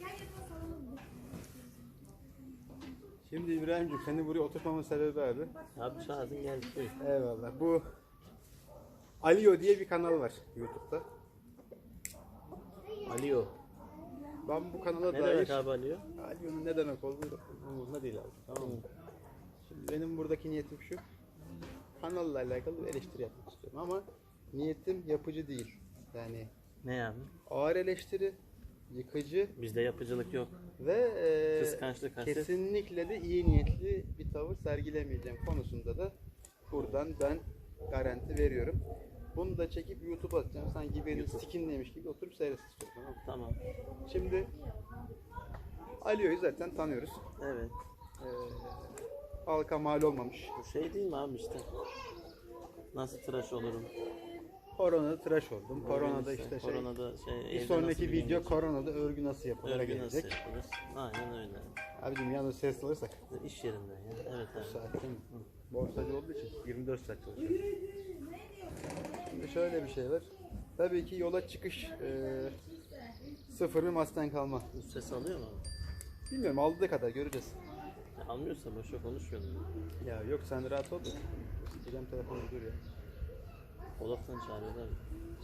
Ne yatağa sarılalım. Şimdi İbrahim'ciğim seni buraya oturtmamın sebebi abi. Abi çağırdın gel buyur. Eyvallah. Bu Alio diye bir kanal var YouTube'da. Alio. Ben bu kanala Ne dair demek abi Alio? Alio'nun ne demek olduğu umurumda değil abi. Tamam mı? Şimdi benim buradaki niyetim şu. Kanalla alakalı bir eleştiri yapmak istiyorum ama niyetim yapıcı değil. Yani Ne abi? ağır eleştiri, yıkıcı Bizde yapıcılık yok. ve e, Kıskançlık, haset. kesinlikle de iyi niyetli bir tavır sergilemeyeceğim konusunda da buradan ben garanti veriyorum. Bunu da çekip YouTube'a atacağım. Sanki beni skinlemiş gibi oturup seyretsin istiyorum. Tamam? Tamam. Şimdi Alio'yu zaten tanıyoruz. Evet. Ee, halka mal olmamış. Şey değil mi abi işte? Nasıl tıraş olurum? Koronada tıraş oldum. Koronada İşte, şey. Koronada şey. Bir evde nasıl sonraki video koronada örgü nasıl yapılır Örgü nasıl gelecek. yapılır? Aynen öyle. Abicim yalnız ses alırsak İş yerinde ya. Evet bu abi. saatte? Borsacı olduğu için 24 saat çalışıyor. Şimdi şöyle bir şey var. Tabii ki yola çıkış e, sıfır bir Mustang kalma. Bu ses alıyor mu? abi? Bilmiyorum aldığı kadar göreceğiz. Ya almıyorsa boşa konuşmuyorum. Ya yok sen rahat ol. da. Gideceğim telefonu dur ya. Olaf'tan çağırıyorlar.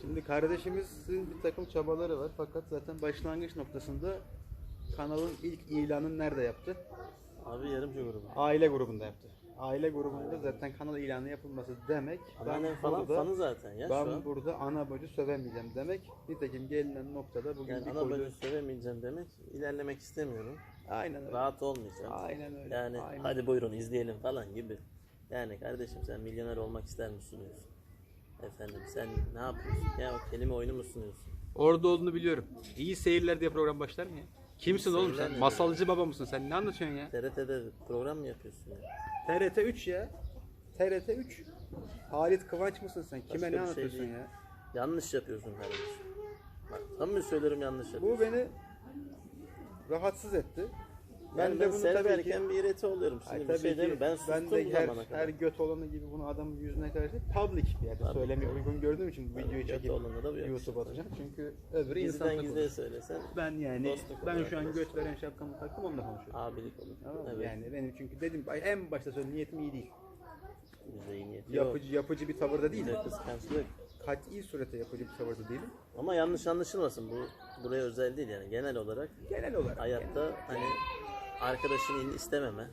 Şimdi kardeşimizin bir takım çabaları var fakat zaten başlangıç noktasında kanalın ilk ilanını nerede yaptı? Abi yarımcı grubu. Aile grubunda yaptı. Aile grubunda zaten kanal ilanı yapılması demek. Anneannem falan burada, fanı zaten ya ben şu an. burada ana bacı sövemeyeceğim demek. Nitekim gelinen noktada bugün Yani bir ana koydu. bacı söylemeyeceğim demek. ilerlemek istemiyorum. Aynen öyle. Rahat olmayacağım. Aynen öyle. Yani Aynen. hadi buyurun izleyelim falan gibi. Yani kardeşim sen milyoner olmak ister mi sunuyorsun? Efendim sen ne yapıyorsun? Ya o kelime oyunu mu sunuyorsun? Orada olduğunu biliyorum. İyi seyirler diye program başlar mı ya? Kimsin oğlum seyirler sen? ne Masalcı baba mısın sen? Ne anlatıyorsun ya? TRT'de program mı yapıyorsun ya? TRT 3 ya. TRT 3. Halit Kıvanç mısın sen? Kime Başka ne şey anlatıyorsun değil. ya? Yanlış yapıyorsun kardeşim. Bak tam mı söylerim yanlış yapıyorsun? Bu beni rahatsız etti. Ben, ben de bunu tabii ki bir irite oluyorum. Şimdi bir şey ki değil? Ben sustum ben de her, her göt olanı gibi bunu adamın yüzüne karşı public bir yerde Tabii. söylemeye uygun gördüğüm için bu videoyu çekip. YouTube'a atacağım. Çünkü öbürü insan Gizliden gizliye takılır. söylesen Ben yani ben olur şu an göt veren şapkamı taktım onunla konuşuyorum. abilik olur. Evet. Yani benim çünkü dedim en başta söyledim niyetim iyi değil. İyi niyet yok. Yapıcı yapıcı bir tavırda değil. Kıskançlık. Kat'i surete yapıcı bir tavırda değilim. Ama yanlış anlaşılmasın. Bu buraya özel değil yani. Genel olarak Genel olarak. hayatta hani arkadaşın iyiliğini istememe.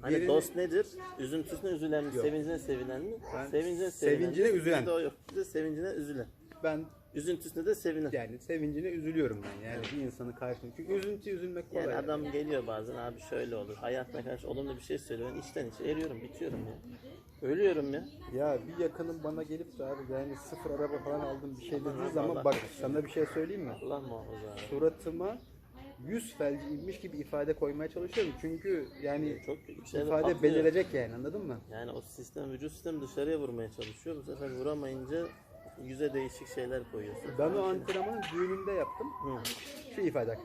Hani Birini- dost nedir? Üzüntüsüne üzülen mi? Yok. Sevincine sevinen mi? Ben Sevincine sevinen. sevincine mi? üzülen. Bizde o yok. Bizde sevincine üzülen. Ben Üzüntüsüne de sevinen. yani sevincine üzülüyorum ben yani bir insanın karşısında. Çünkü üzüntü üzülmek kolay. Adam geliyor bazen abi şöyle olur. Hayatına karşı olumlu bir şey söylüyor. Ben içten içe eriyorum, bitiyorum ya. Ölüyorum ya. Ya bir yakınım bana gelip de abi yani sıfır araba falan aldım bir şey dediği zaman bak sana bir şey söyleyeyim mi? Allah muhafaza abi. Suratıma yüz felci inmiş gibi ifade koymaya çalışıyorum. Çünkü yani Çok büyük şeyler ifade patlıyor. belirecek yani anladın mı? Yani o sistem, vücut sistemi dışarıya vurmaya çalışıyor. Bu sefer vuramayınca yüze değişik şeyler koyuyorsun. Ben o antrenmanın düğününde yaptım. Hı. Şu ifade.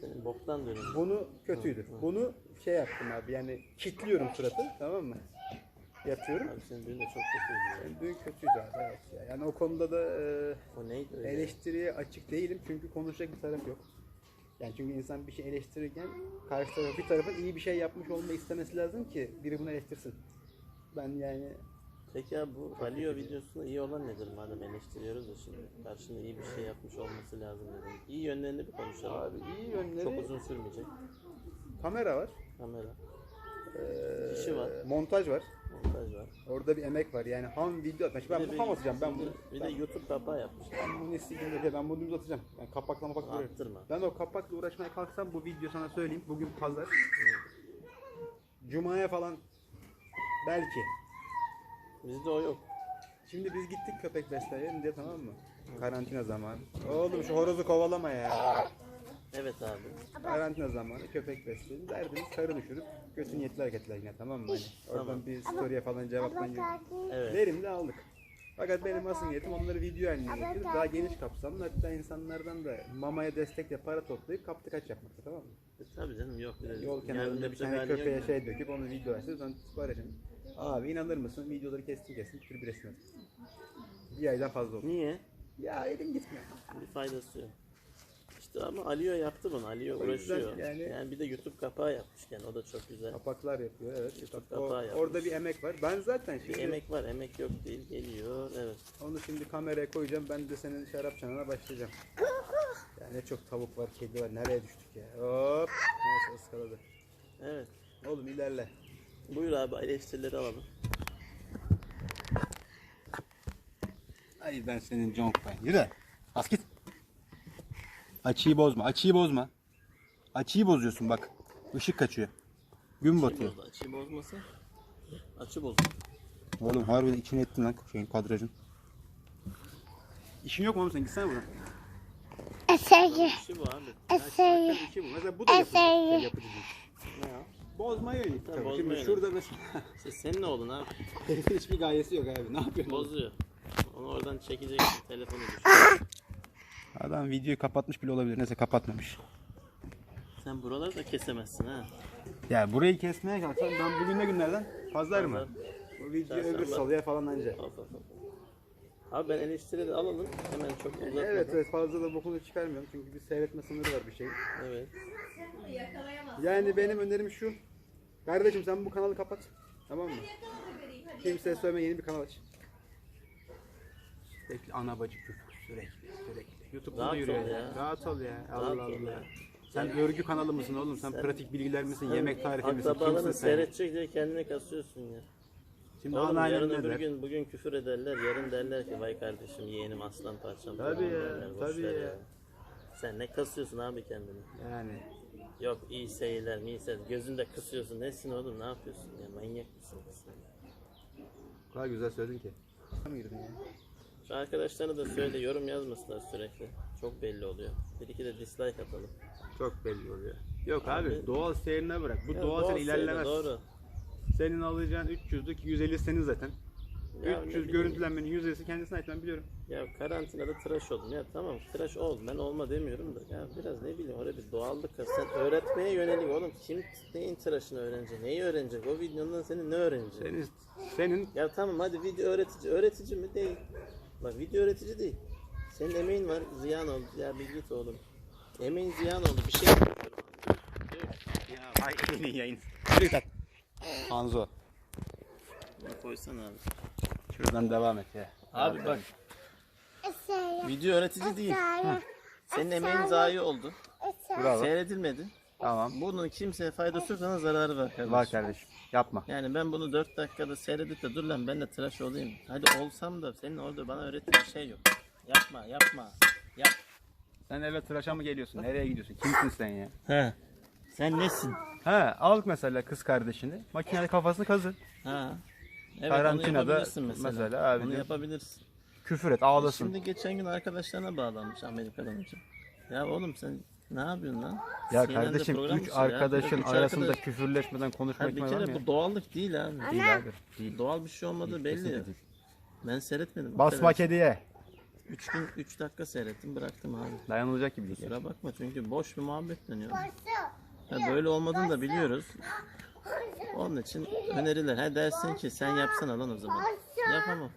Senin boktan dönüyor. Bunu kötüydü. Bunu şey yaptım abi yani kitliyorum suratı tamam mı? Yatıyorum. Abi senin düğün de çok kötüydü. Yani düğün kötüydü abi evet ya. Yani o konuda da e, O neydi öyle? eleştiriye açık değilim çünkü konuşacak bir taraf yok. Yani çünkü insan bir şey eleştirirken karşı taraf bir tarafın iyi bir şey yapmış olmayı istemesi lazım ki biri bunu eleştirsin. Ben yani Peki abi bu Valio videosunda iyi olan nedir madem eleştiriyoruz da şimdi. Karşında iyi bir şey yapmış olması lazım dedim. İyi yönlerini bir konuşalım. abi iyi yönleri Çok uzun sürmeyecek. kamera var. Kamera, eee, Kişi var. Montaj var. Montaj var. Orada bir emek var. Yani ham video atmak. Ben de bu ham atacağım. Ben bunu bir de YouTube kapağı yapmış. ben bunu istediğimde ben bunu düz atacağım. Yani kapakla mapak duruyor. Attırma. Ben o kapakla uğraşmaya kalksam bu video sana söyleyeyim. Bugün pazar. Cuma'ya falan belki. Bizde o yok. Şimdi biz gittik köpek besleyelim diye tamam mı? Karantina zamanı. Oğlum şu horozu kovalama ya. Evet abi. Karantina zamanı köpek besleyelim. Derdimiz karı düşürüp kötü niyetli hareketler yine tamam mı? Hani oradan Tamam. bir story'e falan cevaplayınca Evet. verimli aldık. Fakat benim asıl niyetim onları video haline getirip daha geniş kapsamlı hatta insanlardan da mamaya destekle para toplayıp kaptı kaç yapmakta tamam mı? E, tabii canım yok. Bir de Yol kenarında bir tane yok köpeğe ya. şey döküp onu video açtı sonra paylaşın. Abi inanır mısın videoları kestim kestim tür bir resim atıyor. Bir aydan fazla oldu. Niye? Ya elim gitmiyor. Bir faydası yok. İşte ama Alio yaptı bunu. Alio uğraşıyor. yani- Yani... bir de YouTube kapağı yapmışken o da çok güzel. Kapaklar yapıyor evet. YouTube o- kapağı yapmış. orada bir emek var. Ben zaten Bir şimdi emek var, emek yok değil. Geliyor, evet. onu şimdi kameraya koyacağım. Ben de senin şarap çanağına başlayacağım. Ya ne çok tavuk var, kedi var. Nereye düştük ya? Hop. Neyse ıskaladı. Evet. Oğlum ilerle. Buyur abi eleştirileri alalım. Ay ben senin John ben. Yürü. Bas git. Açıyı bozma. Açıyı bozma. Açıyı bozuyorsun bak. Işık kaçıyor. Gün batıyor. Bozdu, açıyı bozmasın. Açı bozdu. Oğlum harbiden içine ettin lan şeyin kadrajın. İşin yok mu oğlum sen gitsene buradan. Eseri. İşi bu abi. Eseri. İşi bu. Mesela bu da yapıcı. Eseri. Şey, yapıcı değil. Ne ya? Bozmaya yönelik. Ha, tabii. Şimdi yönelik. şurada mesela İşte senin oğlun abi. herifin hiçbir gayesi yok abi. Ne yapıyorsun? Bozuyor. Onu oradan çekeceksin. Telefonu düşür. Adam videoyu kapatmış bile olabilir. Neyse kapatmamış. Sen buraları da kesemezsin ha. Ya burayı kesmeye kalksan ben bugün ne günlerden? Pazar mı? Bu video Çarşamba. öbür salıya falan anca. Abi ben eleştiri de alalım. Hemen çok uzatmadan. Evet evet fazla da bokunu çıkarmıyorum çünkü bir seyretme sınırı var bir şey. Evet. Yani benim önerim şu. Kardeşim sen bu kanalı kapat. Tamam mı? Kimseye söyleme yeni bir kanal aç. Sürekli ana bacı küfür sürekli sürekli. YouTube'da Rahat da yürüyor ol ya. Rahat ol ya. Rahat Allah ol Allah. ya. Sen örgü kanalı mısın oğlum? Sen, pratik bilgiler misin? Yemek tarifi misin? Kimsin Akrabalarını sen? seyredecek diye kendini kasıyorsun ya. Şimdi Oğlum yarın ne öbür der? gün bugün küfür ederler. Yarın derler ki vay kardeşim yeğenim aslan parçam. Tabii ya, derler, boş tabii ver ya. Sen ne kasıyorsun abi kendini? Yani. Yok iyi seyirler, iyi seyirler. Gözünde kısıyorsun. Nesin oğlum ne yapıyorsun ya? Manyak mısın? O kadar güzel söyledin ki. Şu arkadaşlarına da söyle yorum yazmasınlar sürekli. Çok belli oluyor. Bir iki de dislike atalım. Çok belli oluyor. Yok abi, Abi- doğal seyrine bırak. Bu Ya doğal, doğal seyre, ilerlemez. Doğru. Senin alacağın 300'lük 150 senin zaten. Ya ne 300 bileyim. görüntülenmenin 150'si kendisine ait ben biliyorum. Ya karantinada tıraş oldum. Ya tamam tıraş ol. Ben olma demiyorum da. Ya biraz ne bileyim orada bir doğallık var. Sen öğretmeye yönelik oğlum. Kim neyin tıraşını öğrenecek? Neyi öğrenecek? O videondan senin ne öğrenecek? Senin senin Ya tamam hadi video öğretici. Öğretici mi? Değil. Bak video öğretici değil. Senin emeğin var. Ziyan oldu. Ya bir git oğlum. Emeğin ziyan oldu. Bir şey yapıyorum. ya ay elini yayın. Tak. Hanzo. Bunu koysana abi. Şuradan devam et ya. Abi bak. Video öğretici değil. Senin emeğin zayi oldu. Bravo. Seyredilmedi. Tamam. Bunun kimseye faydası yok sana zararı var kardeşim. Var kardeşim. Yapma. Yani ben bunu 4 dakikada seyredip de dur lan ben de tıraş olayım. Hadi olsam da senin orada bana öğrettiğin şey yok. Yapma yapma. Yap. Sen eve tıraşa mı geliyorsun? Nereye gidiyorsun? Kimsin sen ya? He. Sen nesin? Ha, al mesela kız kardeşini. Makinede kafasını kazı. Ha. Evet Karantinada onu yapabilirsin mesela. mesela abi Onu diyor. yapabilirsin. Küfür et, ağlasın. Şimdi geçen gün arkadaşlarına bağlanmış Amerika'dan önce. Ya oğlum sen ne yapıyorsun lan? Ya CNN'de kardeşim program 3 mısın ya? arkadaşın Üç arasında arkadaş- küfürleşmeden Ha, konuşmak bir var mı kere ya? bu doğallık değil abi. Değil abi. Değil. Doğal bir şey olmadığı belli. Kesinlikle değil. Ben seyretmedim. Basma kediye. 3 gün 3 dakika seyrettim bıraktım abi. Dayanılacak gibi değil. Kusura bakma çünkü boş bir muhabbet dönüyor. Ha, böyle olmadığını da biliyoruz. Onun için öneriler. Ha dersin ki sen yapsana lan o zaman. Yapamam.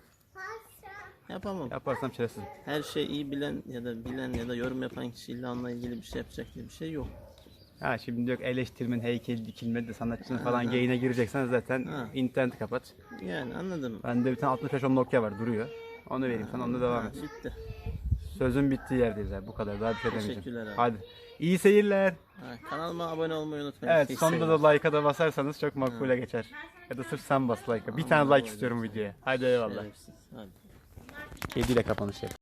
Yapamam. Yaparsam şerefsiz. Her şey iyi bilen ya da bilen ya da yorum yapan kişi illa onunla ilgili bir şey yapacak diye bir şey yok. Ha şimdi yok eleştirmen heykeli dikilmedi sanatçının falan yayına gireceksen zaten Ha. interneti kapat. Yani anladın mı? Bende bir tane 65 10 Nokia var duruyor. Onu vereyim sana onunla devam Ha, et. bitti. Sözün bittiği yerdeyiz abi bu kadar daha bir şey demeyeceğim. Teşekkürler abi. Hadi. İyi seyirler. Ha, kanalıma abone olmayı unutmayın. Evet sonunda da like'a da basarsanız çok makbule geçer. Ya da sırf sen bas like'a. Bir tane like istiyorum videoya. Hadi eyvallah. Hadi. Kediyle kapanış yap.